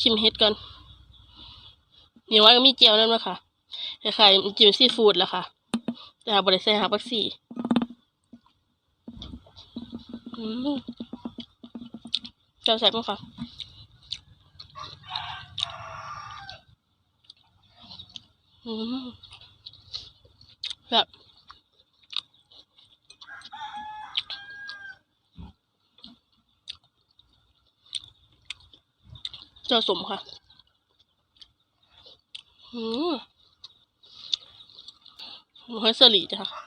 ชิมเฮ็ดก่อนเดี๋ยวว่าก็มีเจียวนั่นมาค่ะคล้ายๆจิ้มซีฟู้ดแหละค่ะ แต่หาบริใส่หาบักซี่เจ้าแซ่บมั้งค่ะแบบเจ้าสมค่ะอืมหมูให้เสลีจ้ะค่ะ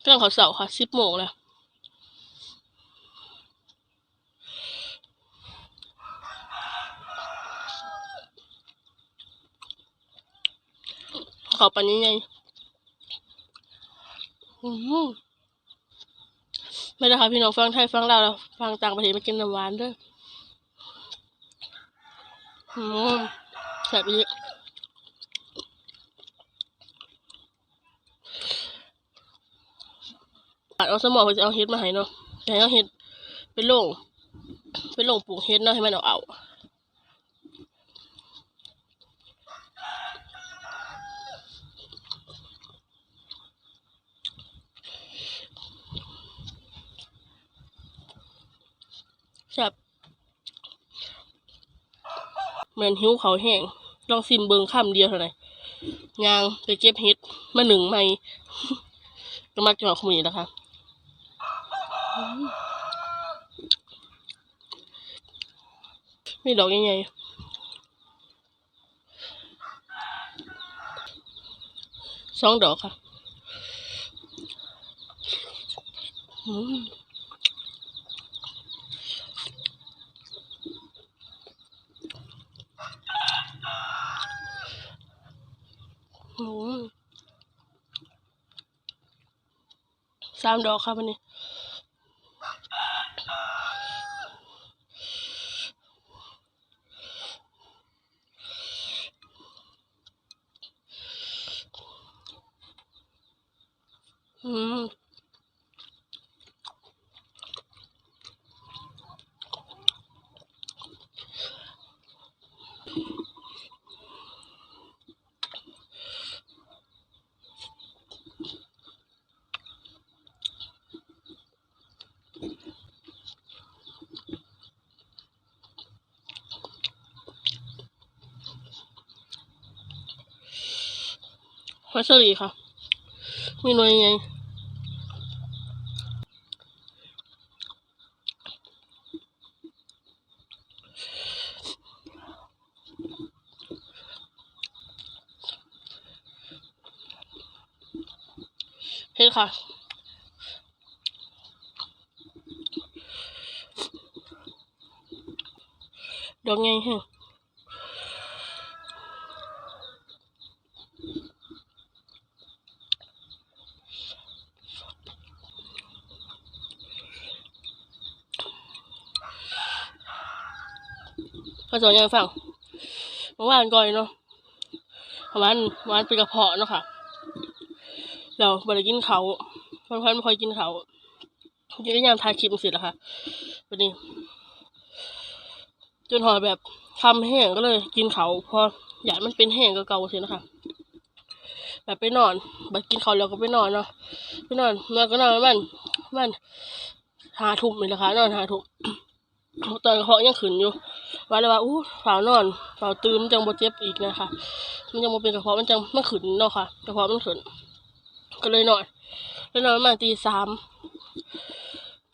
เครื่องเขาเสาร์ค่ะสิบโมงแล้วเขาปันยังไงอืม ไม่ได้ค่ะพี่น้องฟังไทยฟังลาวฟังต่างประเทศมากินน้ำหวานด้วยอืมแบบนี้ปัดเอาสมองเขาจะเอาเฮ็ดมาให้เนาะแต่ให้เอาเฮ็ดเป็นโล่งเป็นโล่งปลูกเฮ็ดเนาะให้มันเอาเอา แซ่บเหมือนหิวเขาแห้งลองซิมเบิงคำเดียวเท่าไหร่ยางไปเก็บเฮ็ดมาหนึ่งไม่ก็มักจะมาขมยแล้วค่ะอืมมีดอกใหญ่ๆสองดอกค่ะอืมอืม สามดอกครับวันนี้อืม ฮัสลีค่ะ มีหน่วยยังไงเฮ็ดค่ะดอกไงแฮะ ก็สอนยังฟังเมื่อวานก่อนเนาะเมื่อวานวานเป็นกระเพาะเนาะค่ะ เราบริกินเขาเพื่อนๆไม่ค่อยกินเขากินได้ยามทายคลิปเสร็จแล้วค่ะวันนี้ จนหอแบบทำแห้งก็เลยกินเขาพออยากมันเป็นแห้งก็เก่าเสียนะคะแบบไปนอนแบบกินเขาแล้วก็ไปนอนเนาะไปนอนมันก็นอนมันมันหาทุ่มเลยนะคะนอนหาทุ่ม ตอนกระเพาะยังขึ้นอยู่ว่าเลยว่าอู้ฝ่านอนฝ่าตื่นมันจังบ่เจ็บอีกนะคะมันยังบ่เป็นกระเพาะมันจังมันขึ้นเนาะค่ะกระเพาะมันขึ้นก็เลยนอนแล้วนอนมาตีสาม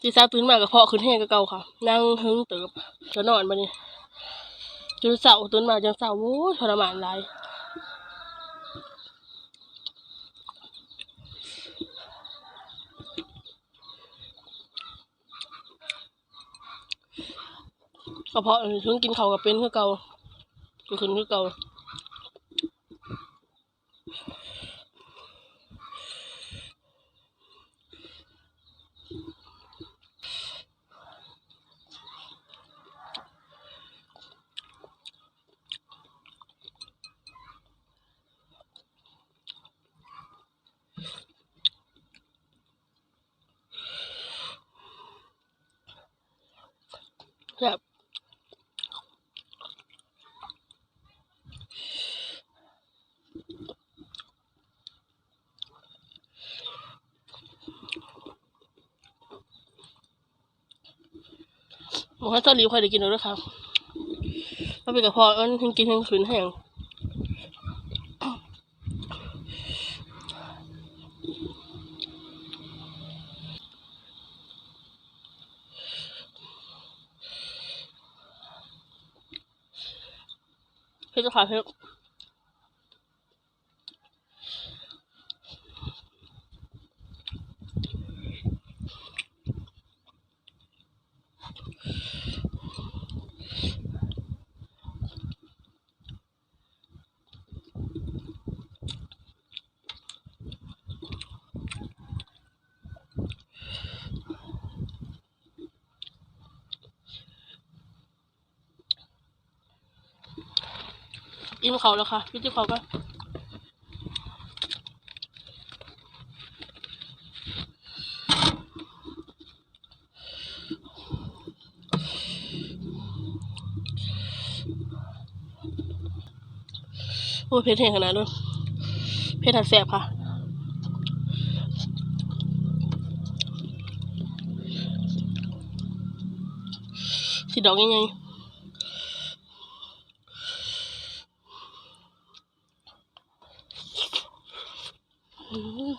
ตีสามตื่นมากระเพาะขึ้นแห้งก็เก่าค่ะ นั่งหึงเติบก็นอนมาเนี่ยจนเสาร์ตื่นมาจังเสาร์โอ้ทรมานหลาย กระเพาะถึงกินเขากับเป็นคือเก่าก็ขึ้นคือเก่า หมูฮัตเตอร์ลิวใครได้กินแล้วด้วยครับมันเป็นกระเพาะมันทั้งกินทั้งคืนแห้งเพชรค่ะเพชร อิ่มเขาแล้วค่ะพี่จิ๊บเขาก็โอ้เพชรแห้งขนาดนั้นเพชรถัดแสบค่ะสีดอกยังไง อืม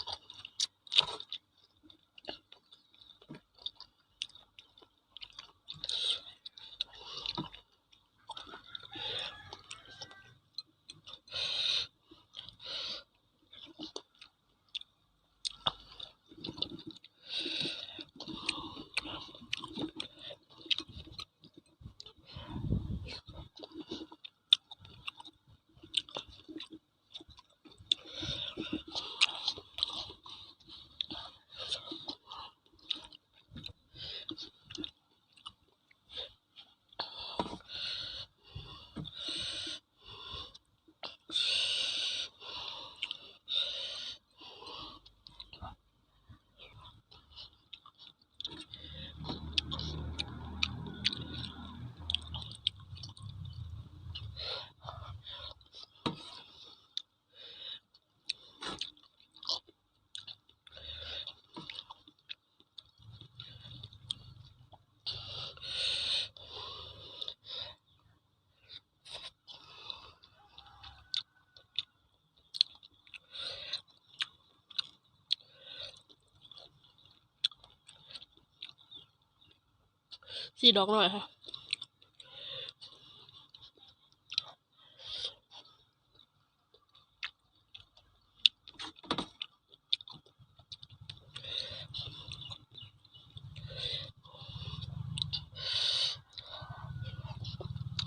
สีดอกหน่อยค่ะ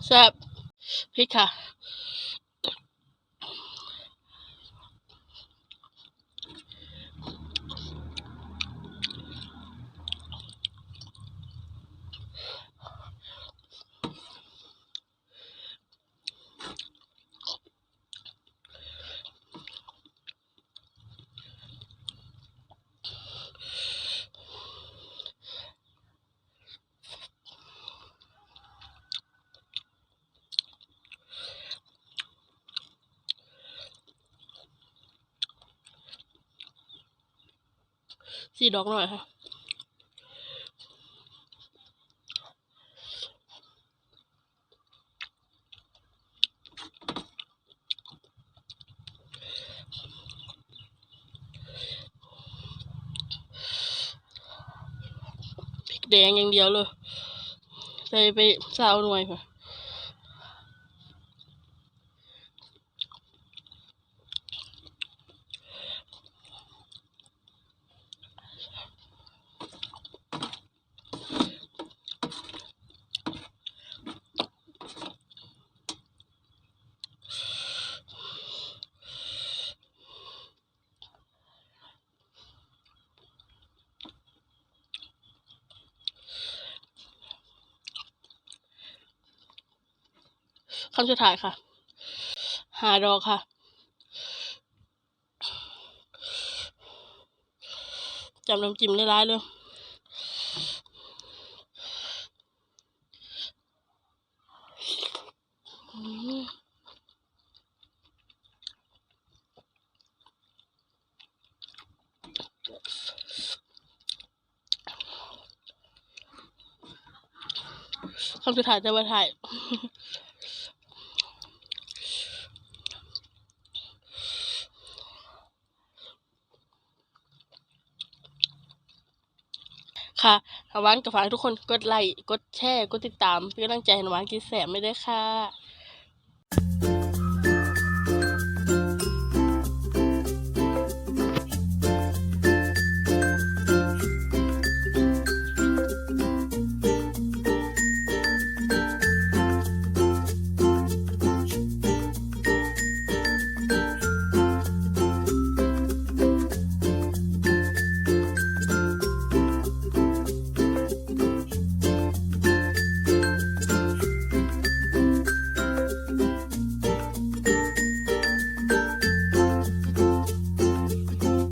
แซ่บพริกค่ะ สีดอกหน่อยค่ะพริกแดงอย่างเดียวเลยใส่ไปสาวหน่วยค่ะ คำสุดท้ายค่ะ หาดอกค่ะ จำน้ำจิ้มได้ร้ายเลยคำสุดท้ายจะมาถ่าย ค่ะหวานกับฝากทุกคนกดไลค์ กดแชร์ กดติดตามเป็นกำลังใจให้หวานกินแสบไม่ได้ค่ะ